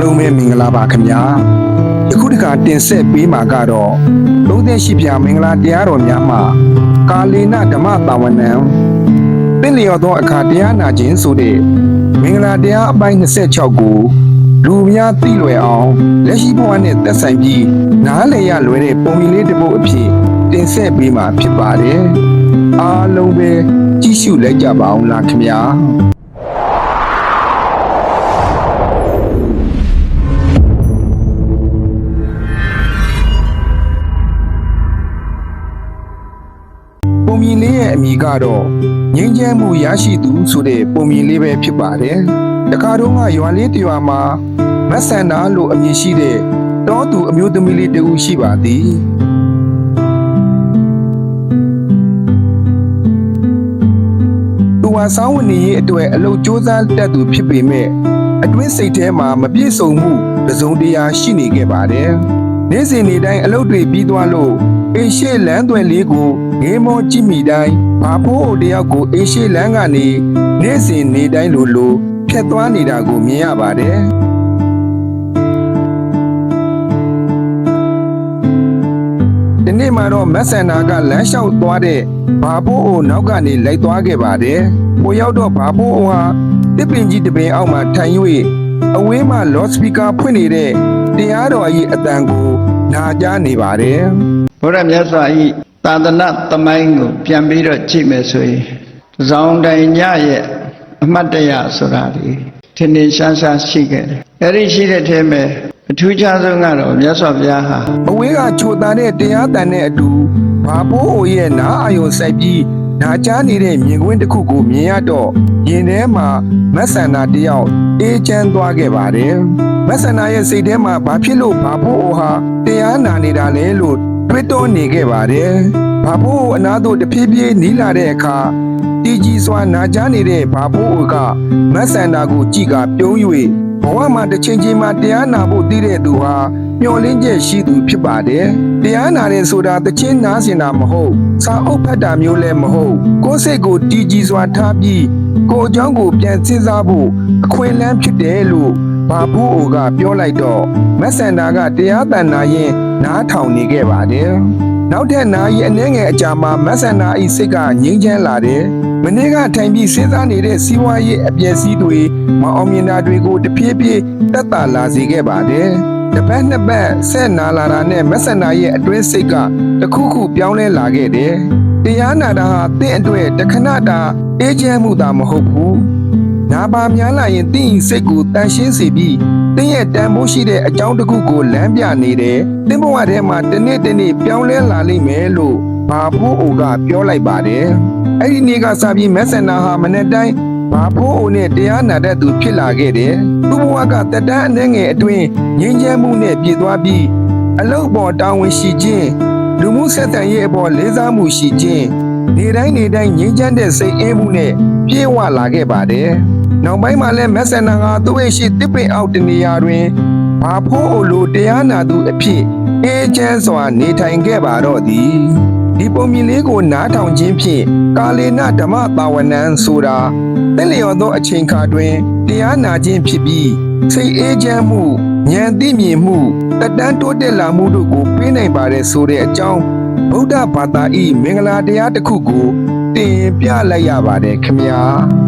လုံးပဲမင်္ဂလာပါခင်ဗျာယခုတခါတင်ဆက်ပေးမှာကတော့38ပြာမင်္ဂလာတရားတော်များမှာကာလေနဓမ္မတာဝနံသင်လျော်သောအခါတရားနာခြင်းဆိုတဲ့မင်္ဂလာတရားအပိုင်း26ကိုလူများသိလွယ်အောင်လက်ရှိဘဝနဲ့သက်ဆိုင်ပြီးနားလည်ရလွယ်တဲ့ပုံမီလေးတစ်ပုဒ်အဖြစ်တင်ဆက်ပေးမှာဖြစ်ပါတယ်အားလုံးပဲကြည့်ရှုလိုက်ကြပါအောင်လားခင်ဗျာ ပုံမြင်လေးရဲ့အမည်ကတော့ငြိမ်းချမ်းမှုရရှိသူဆိုတဲ့ပုံမြင်လေးပဲဖြစ်ပါတယ်။တခါတော့ကရွာလေးတစ်ရွာမှာမက်ဆန်နာလို့အမည်ရှိတဲ့တောသူအမျိုးသမီးလေးတစ်ဦးရှိပါသည်။သူဟာစောင်းဝင်နေရေးအတွက်အလုပ်စူးစမ်းတတ်သူဖြစ်ပေမဲ့အတွင်းစိတ်ထဲမှာမပြည့်စုံမှုတစ်စုံတရာရှိနေခဲ့ပါတယ်။နေ့စဉ်နေ့တိုင်းအလုပ်တွေပြီးသွားလို့အိမ်ရှိလမ်းသွယ်လေးကို ငေးမောကြည့်မိတိုင်းဘာဖို့အိုတယောက်ကိုအိမ်ရှိလမ်းကနေနေ့စဉ်နေ့တိုင်းလိုလိုဖြတ်သွားနေတာကိုမြင်ရပါတယ်။ဒီနေ့မှာတော့မက်ဆန်နာကလမ်းလျှောက်သွားတဲ့ဘာဖို့အိုနောက်ကနေလိုက်သွားခဲ့ပါတယ်။ကိုရောက်တော့ဘာဖို့အိုဟာတစ်ပင်ကြီးတစ်ပင်အောက်မှာထိုင်၍အဝေးမှာလော့စပီကာဖွင့်နေတဲ့တရားတော်ကြီးအတန်ကိုနာကြားနေပါတယ်။ဘုရားမြတ်စွာဤ သာသနာသမိုင်းကို ပြန်ပြီးတော့ကြည့်မယ်ဆိုရင်တစ်စောင်းတိုင်ညရဲ့အမတ်တရဆိုတာဒီထင်ထင်ရှားရှားရှိခဲ့တယ်။အဲဒီရှိတဲ့ထဲမှာအထူးခြားဆုံးကတော့မြတ်စွာဘုရားဟာအဝေးကချိုတန်တဲ့တရားတန်တဲ့အတူဘာပိုးအိုရဲ့နားအာယုံစိုက်ပြီးနာကြားနေတဲ့မြင်ကွင်းတစ်ခုကိုမြင်ရတော့ရင်ထဲမှာမက်ဆန္နာတယောက်အေးချမ်းသွားခဲ့ပါတယ်မက်ဆန္နာရဲ့စိတ်ထဲမှာဘာဖြစ်လို့ဘာပိုးအိုဟာတရားနာနေတာလဲလို့ တွေးတောနေခဲ့ပါတယ်ဘာပိုးအိုအနာတို့တဖြည်းဖြည်းနီးလာတဲ့အခါတီကြီးစွာနာကြားနေတဲ့ဘာပိုးအိုကမက်ဆန္နာကိုကြည့်ကပြုံး၍ဘဝမှာတစ်ချိန်ချိန်မှာတရားနာဖို့တည်တဲ့သူဟာမျောလင်းချက်ရှိသူဖြစ်ပါတယ်။တရားနာတယ်ဆိုတာတချင်းနားစင်တာမဟုတ်။စာအုပ်ဖတ်တာမျိုးလည်းမဟုတ်။ကိုယ်စိတ်ကိုတည်ကြည်စွာထားပြီးကိုယ်အကြောင်းကိုပြန်စဉ်းစားဖို့အခွင့်အလမ်းဖြစ်တယ်လို့ ဘာဘူးအိုကပြောလိုက်တော့မက်ဆန်ဒါကတရားတန်နာရင်နားထောင်နေခဲ့ပါတယ်။နောက်ထပ်နာရီအနှဲငယ်အကြာမှာမက်ဆန်နာဤစိတ်ကငြိမ်းချမ်းလာတယ်။မနေ့ကထိုင်ပြီးစဉ်းစားနေတဲ့စီးပွားရေးအပျက်စီးတွေမအောင်မြင်တာတွေကိုတဖြည်းဖြည်းတက်တာလာစေခဲ့ပါတယ်။တစ်ပတ်နှစ်ပတ်ဆက်နာလာတာနဲ့မက်ဆန်နာရဲ့အတွင်းစိတ်ကတခုခုပြောင်းလဲလာခဲ့တယ်။တရားနာတာဟာတင့်အတွက်တခဏတာအေးချမ်းမှုသာမဟုတ်ဘူး။ နာပါများလာရင်တင့်ဤစိတ်ကိုတန်ရှင်းစေပြီးတင့်ရဲ့တန်ဖိုးရှိတဲ့အကြောင်းတစ်ခုကိုလမ်းပြနေတယ်။တင့်ဘဝထဲမှာတစ်နေ့တစ်နေ့ပြောင်းလဲလာလိမ့်မယ်လို့ဘာဖို့အိုကပြောလိုက်ပါတယ်။အဲ့ဒီနေ့ကစပြီးမက်ဆန်နာဟာမနေ့တိုင်းဘာဖို့အိုနဲ့တရားနာတတ်သူဖြစ်လာခဲ့တယ်။သူ့ဘဝကတက်တန်းအနှဲငယ်အတွင်းငြိမ်းချမ်းမှုနဲ့ပြည့်သွားပြီးအလုတ်ပေါ်တာဝန်ရှိခြင်းလူမှုဆက်ဆံရေးအပေါ်လေးစားမှုရှိခြင်းနေတိုင်းနေတိုင်းငြိမ်းချမ်းတဲ့စိတ်အင်းမှုနဲ့ပြည့်ဝလာခဲ့ပါတယ်။ နောက်ပိုင်းမှာလည်းမက်ဆန်နာကသူ့ရဲ့ရှိတစ်ပင်အောက်တနေရာတွင်ဘာဖို့အိုလိုတရားနာသူအဖြစ်အေးချမ်းစွာနေထိုင်ခဲ့ပါတော့သည်။ဒီပုံမြင်လေးကိုနားထောင်ခြင်းဖြင့်ကာလေနဓမ္မတာဝနံဆိုတာတလျော်သောအချိန်ခါတွင်တရားနာခြင်းဖြစ်ပြီးစိတ်အေးချမ်းမှုဉာဏ်သိမြင်မှုတတန်းတိုးတက်လာမှုတို့ကိုပေးနိုင်ပါတယ်ဆိုတဲ့အကြောင်းဗုဒ္ဓဘာသာဤမင်္ဂလာတရားတစ်ခုကိုတင်ပြလိုက်ရပါတယ်ခင်ဗျာ။